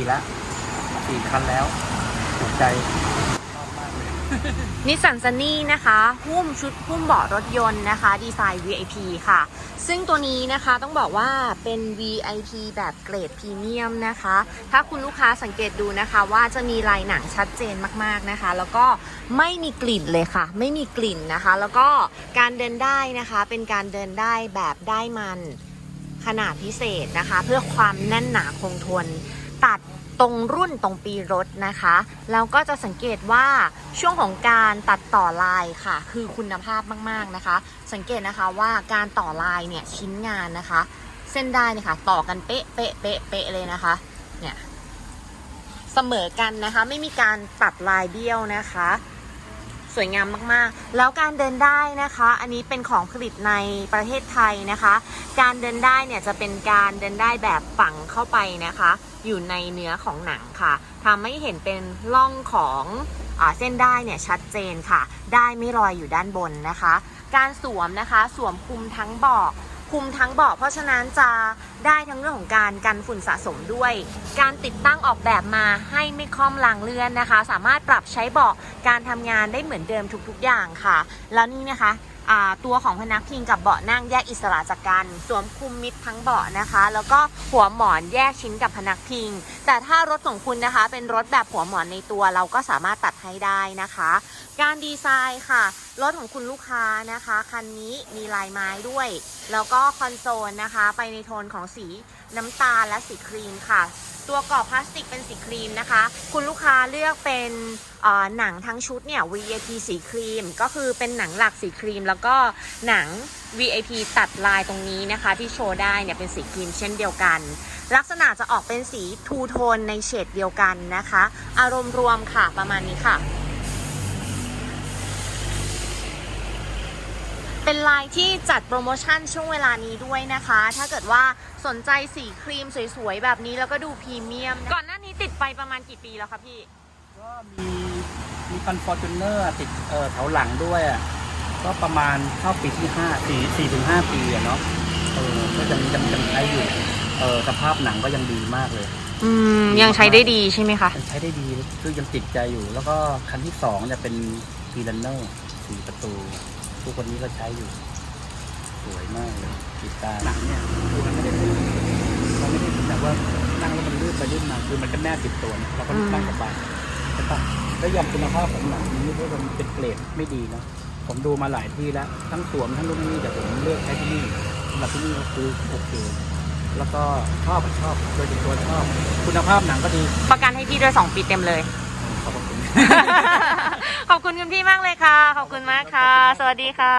สี่แล้วสี่คันแล้วถูกใจชอบมากเลยนิสสันซันนี่นะคะหุ้มชุดหุ้มเบาะรถยนต์นะคะ ดีไซน์ VIP ค่ะ ซึ่งตัวนี้นะคะต้องบอกว่าเป็น VIP แบบเกรดพรีเมียมนะคะ ถ้าคุณลูกค้าสังเกตดูนะคะว่าจะมีลายหนังชัดเจนมากๆนะคะ แล้วก็ไม่มีกลิ่นเลยค่ะ ไม่มีกลิ่นนะคะ แล้วก็การเดินได้นะคะเป็นการเดินได้แบบได้มันขนาดพิเศษนะคะ เพื่อความแน่นหนาคงทนตัด ตรงรุ่นตรงปีรถนะคะแล้วก็จะสังเกตว่าช่วงของการตัดต่อลายค่ะ คือคุณภาพมากๆนะคะ สังเกตนะคะว่าการต่อลายเนี่ยชิ้นงานนะคะ เส้นได้เนี่ยค่ะ ต่อกันเป๊ะเป๊ะเป๊ะเป๊ะเลยนะคะเนี่ยเสมอกันนะคะ ไม่มีการตัดลายเบี้ยวนะคะ สวยงามมากๆ แล้วการเดินได้นะคะ อันนี้เป็นของผลิตในประเทศไทยนะคะ การเดินได้เนี่ยจะเป็นการเดินได้แบบฝังเข้าไปนะคะ อยู่ในเนื้อของหนังค่ะทำให้เห็นเป็นร่องของอเส้นได้เนี่ยชัดเจนค่ะ ได้ไม่ลอยอยู่ด้านบนนะคะ การสวมนะคะ สวมคลุมทั้งบอก คุมทั้งเบาะเพราะฉะนั้นจะได้ทั้งเรื่องของการกันฝุ่นสะสมด้วย การติดตั้งออกแบบมาให้ไม่คล่อมลางเลื่อนนะคะ สามารถปรับใช้เบาะการทำงานได้เหมือนเดิมทุกๆอย่างค่ะ แล้วนี่นะคะ ตัวของพนักพิงกับเบาะนั่งแยกอิสระจากกันสวมคุมมิดทั้งเบาะนะคะ แล้วก็หัวหมอนแยกชิ้นกับพนักพิง แต่ถ้ารถของคุณนะคะ เป็นรถแบบหัวหมอนในตัวเราก็สามารถตัดให้ได้นะคะ การดีไซน์ค่ะรถของคุณลูกค้านะคะคันนี้มีลายไม้ด้วย แล้วก็คอนโซลนะคะ ไปในโทนของสี น้ำตาลและสีครีมค่ะ ตัวกรอบพลาสติกเป็นสีครีมนะคะ คุณลูกค้าเลือกเป็นหนังทั้งชุดเนี่ย VIP สีครีม ก็คือเป็นหนังหลักสีครีม แล้วก็หนัง VIP ตัดลายตรงนี้นะคะ ที่โชว์ได้เนี่ยเป็นสีครีมเช่นเดียวกัน ลักษณะจะออกเป็นสีทูโทนในเฉดเดียวกันนะคะ อารมณ์รวมค่ะประมาณนี้ค่ะ เป็นลายที่จัดโปรโมชั่นช่วงเวลานี้ด้วยนะคะ ถ้าเกิดว่าสนใจสีครีมสวยๆ แบบนี้แล้วก็ดูพรีเมียมก่อนหน้านี้ติดไปประมาณกี่ปีแล้วคะพี่ ก็มีมีคันฟอร์จูเนอร์ติดเอ่อแถวหลังด้วยอะก็ประมาณเข้าปีที่ห้าสี่สี่ถึงห้าปีอะเนาะเออก็ยังยังยังใช้อยู่เออสภาพหนังก็ยังดีมากเลย อืม ยังใช้ได้ดีใช่ไหมคะ ยังใช้ได้ดีคือยังติดใจอยู่ แล้วก็คันที่สองจะเป็นฟีลันเนอร์สี่ประตู ทุกคนนี้ก็ใช้อยู่ สวยมากเลยติดตาหนังเนี่ยคือมันไม่ได้ลื่นมันไม่ได้แบบว่านั่งแล้วมันลื่นไปลื่นมาคือมันก็แน่ติดตัวนะเราก็นั่งสบายใช่ปะแล้วอย่างคุณภาพของหนังนี้เพราะมันเป็นเกรดไม่ดีเนาะผมดูมาหลายที่แล้ว ทั้งสวมทั้งรุ่นนี้แต่ผมเลือกใช้ที่นี่สำหรับที่นี่ก็คือโอเคแล้วก็ชอบอะชอบโดยส่วนตัวชอบ คุณภาพหนังก็ดี ประกันให้พี่ด้วย2ปีเต็มเลยขอบคุณ ขอบคุณคุณพี่มากเลยค่ะ ขอบคุณมากค่ะ สวัสดีค่ะ